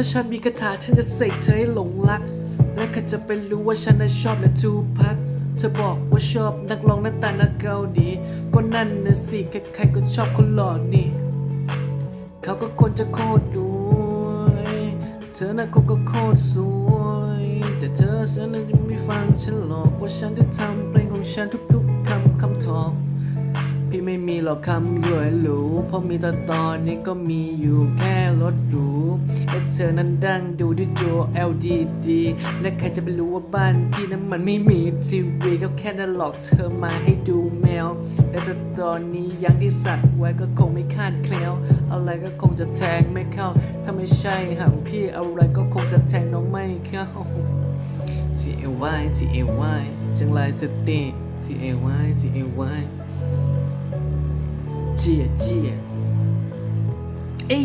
ถ้าฉันมีคาถาฉันจะเสกเธอให้หลงรัก และใครจะไปรู้ว่าฉันน่ะชอบนะทูพักเธอบอกว่าชอบนักร้องหน้าตาหน้าเกาดีก็นั่นนะสิใครๆก็ชอบคนหล่อนี่ เขาก็คนจะโคตรรวยเธอน่ะเขาก็โคตรสวย แต่เธอฉันน่ะจะไม่ฟังฉันหรอกว่าฉันจะทำเพลงของฉันทุกๆคำคำทองพี่ไม่มีหรอกคำรวยหรูเพราะมีแต่ตอนนี้ก็มีอยู่แค่รถหรู ธอนั้นดังดูด้วยตัว LDD และใครจะไปรู้ว่าบ้านพี่นั้นมันไม่มีทีวีก็แค่นั้นหลอกเธอมาให้ดูแมว แต่ตอนนี้ยังที่สัตว์ไว้ก็คงไม่คาดแคล้ว อะไรก็คงจะแทงไม่เข้า ถ้าไม่ใช่หางพี่อะไรก็คงจะแทงน้องไม่เข้า T A Y T A Y จังไรสติ T A Y T A Y เจียเจียเอ้